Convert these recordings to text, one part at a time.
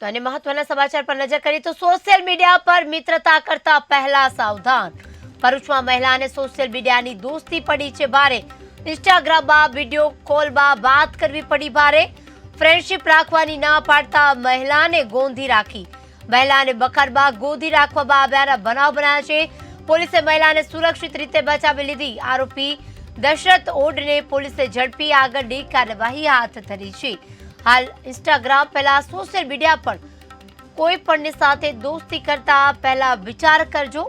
તો અને મહત્વના સમાચાર પર નજર કરીએ તો સોશિયલ મીડિયા પર મિત્રતા કરતા પહેલા સાવધાન. ભરૂચમાં મહિલાને સોશિયલ મીડિયાની દોસ્તી પડી છે ભારે. ઇન્સ્ટાગ્રામમાં વીડિયો કોલમાં વાત કરવી પડી ભારે. ફ્રેન્ડશિપ રાખવાની ના પાડતા મહિલાને ગોંધી રાખી. મહિલાને બખારમાં ગોંધી રાખવામાં આવ્યાના બનાવ બનાવ્યા છે. પોલીસે મહિલાને સુરક્ષિત રીતે બચાવી લીધી. આરોપી દશરથ ઓડને પોલીસે ઝડપી આગળની કાર્યવાહી હાથ ધરી છે. હાલ ઇન્સ્ટાગ્રામ પહેલા સોશિયલ મીડિયા પર કોઈ પણની સાથે દોસ્તી કરતા પહેલા વિચાર કરજો,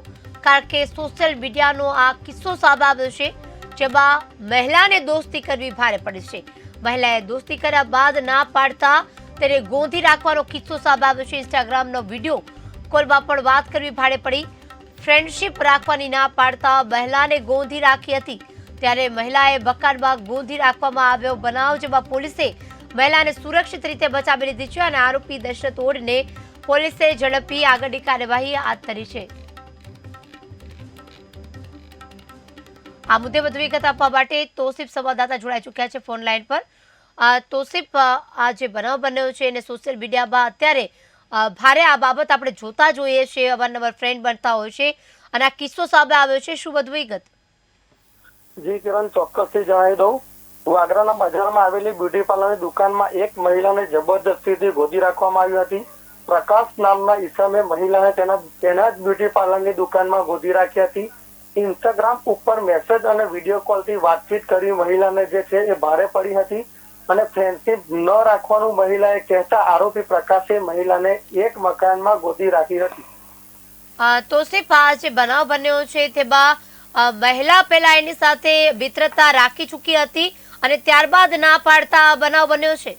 કારણ કે સોશિયલ મીડિયાનો આ કિસ્સો સામે આવ્યો છે, જેમાં મહિલાને દોસ્તી કરવી ભારે પડે છે. મહિલાએ દોસ્તી કર્યા બાદ ના પાડતા તેને ગોંધી રાખવાનો કિસ્સો સામે આવ્યો છે ઇન્સ્ટાગ્રામનો વીડિયો. કોલમાં પણ વાત કરવી ભારે પડી. ફ્રેન્ડશિપ રાખવાની ના પાડતા મહિલાને ગોંધી રાખી હતી. ત્યારે મહિલાએ બકારમાં ગોંધી રાખવામાં આવ્યો બનાવ, જેમાં પોલીસે મહિલાને સુરક્ષિત રીતે બચાવી લીધી છે અને આરોપી દશરથ ઓડને પોલીસે ઝડપી આગળની કાર્યવાહી હાથ ધરી છે. આ મુદ્દે વધુ વિગત આપવા માટે તોસીફ સંવાદદાતા જોડાઈ ચૂક્યા છે ફોન લાઈન પર. તોસીફ આ જે બનાવ બન્યો છે એને સોશિયલ મીડિયામાં અત્યારે ભારે આ બાબત આપણે જોતા જોઈએ છીએ અવારનવાર ફ્રેન્ડ બનતા હોય છે. અને આ કિસ્સો સામે આવ્યો છે. શું વધુ વિગત? જી કિરણ ચોક્કસથી જણાવી દઉં. વાગરાના બજારમાં આવેલી બ્યુટી પાર્લરની દુકાનમાં એક મહિલાને જબરદસ્તીથી ગોદી રાખવામાં આવી હતી. પ્રકાશ નામના ઈસમે મહિલાને તેના તેના જ બ્યુટી પાર્લરની દુકાનમાં ગોદી રાખી હતી. ઇન્સ્ટાગ્રામ ઉપર મેસેજ અને વીડિયો કોલથી વાતચીત કરી મહિલાને જે છે એ ભારે પડી હતી અને ફ્રેન્ડશિપ ન રાખવાનું મહિલાએ કહેતા આરોપી પ્રકાશે મહિલાને એક મકાનમાં ગોદી રાખી હતી. તો સિફ આ જે બનાવ બન્યો છે તેમાં મહિલા પહેલા એની સાથે મિત્રતા રાખી ચૂકી હતી અને ત્યારબાદ ના પાડતા બનાવ બન્યો છે?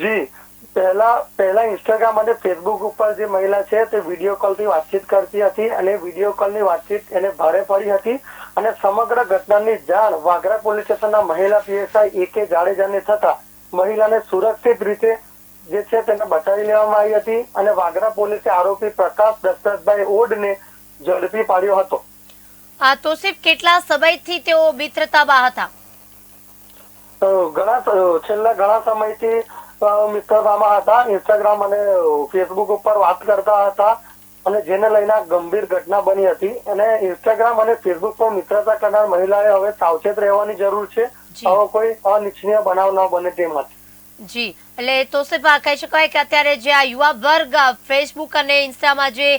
જી. પહેલા પહેલા ઇન્સ્ટાગ્રામ અને ફેસબુક ઉપર જે મહિલા છે, તે વીડિયો કોલથી વાતચીત કરતી હતી અને વીડિયો કોલની વાતચીત એને ભારે પડી હતી અને સમગ્ર ઘટનાની જાણ વાગરા પોલીસ સ્ટેશનના મહિલા પીએસઆઈ એ કે જાડેજાને થતા મહિલાને સુરક્ષિત રીતે જે છે તેને બચાવી લેવામાં આવી હતી અને વાગરા પોલીસે આરોપી પ્રકાશ દશરથભાઈ ઓડને ઝડપી પાડ્યો હતો. આ તોસીફ કેટલા સમયથી તેઓ મિત્રતામાં હતા? ઘણા છેલ્લા ઘણા સમયથી મિત્રતામાં હતા. ઇન્સ્ટાગ્રામ અને ફેસબુક ઉપર વાત કરતા હતા અને જેને લઈને ગંભીર ઘટના બની હતી. અને ઇન્સ્ટાગ્રામ અને ફેસબુક પર મિત્રતા કરનાર મહિલાએ હવે સાવચેત રહેવાની જરૂર છે. આવો કોઈ અનિચ્છનીય બનાવ ન બને તે માટે જી. એટલે તોસીફ આ કહી શકાય કે અત્યારે જે આ યુવા વર્ગ ફેસબુક અને ઇન્સ્ટામાં જે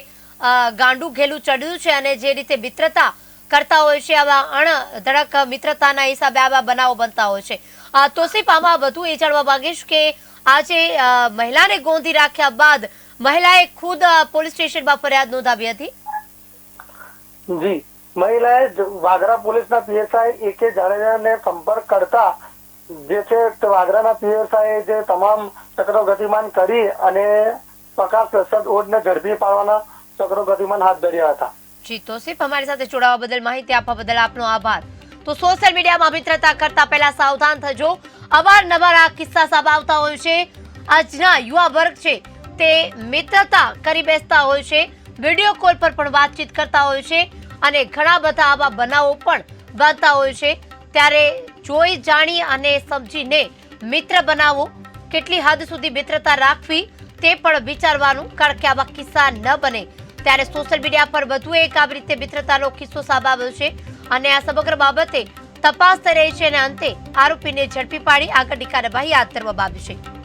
ગાંડું ઘેલું ચડ્યું છે અને જે રીતે મિત્રતા કરતા હોય છે, આવા અણધડક મિત્રતાના હિસાબે આવા બનાવો બનતા હોય છે. તોસીફ આમાં વધુ એ જાણવા માંગીશ કે આજે મહિલાને ગોંધી રાખ્યા બાદ મહિલાએ ખુદ પોલીસ સ્ટેશનમાં ફરિયાદ નોંધાવી હતી? જી. મહિલાએ વાગરા પોલીસના પીએસઆઈ એ કે જાડેજાને સંપર્ક કરતા જે છે વાગરાના પીએસઆઈ જે તમામ ચક્રો ગતિમાન કરી અને પ્રકાશ પ્રસાદ ઓડને ઝડપી પાડવાના ચક્રો ગતિમાન હાથ ધર્યા હતા. જી તોસીફ અમારી સાથે જોડાવા બદલ માહિતી આપવા બદલ આપનો આભાર. તો સોશિયલ મીડિયામાં મિત્રતા કરતા પહેલા સાવધાન થજો. અવારનવાર આ કિસ્સા સામે આવતા હોય છે. આજના યુવા વર્ગ છે તે મિત્રતા કરી બેસતા હોય છે. વીડિયો કોલ પર પણ વાતચીત કરતા હોય છે અને ઘણા બધા આવા બનાવો પણ બનતા હોય છે. ત્યારે જોઈ, જાણી અને સમજીને મિત્ર બનાવો. કેટલી હદ સુધી મિત્રતા રાખવી તે પણ વિચારવાનું કારણ કે આવા કિસ્સા ન બને. ત્યારે સોશિયલ મીડિયા પર વધુ એક આવી રીતે મિત્રતાનો કિસ્સો સામે આવ્યો છે. અને આ સમગ્ર બાબતે તપાસ થઈ રહી છે અને અંતે આરોપીને ઝડપી પાડી આગળની કાર્યવાહી હાથ ધરવામાં આવી છે.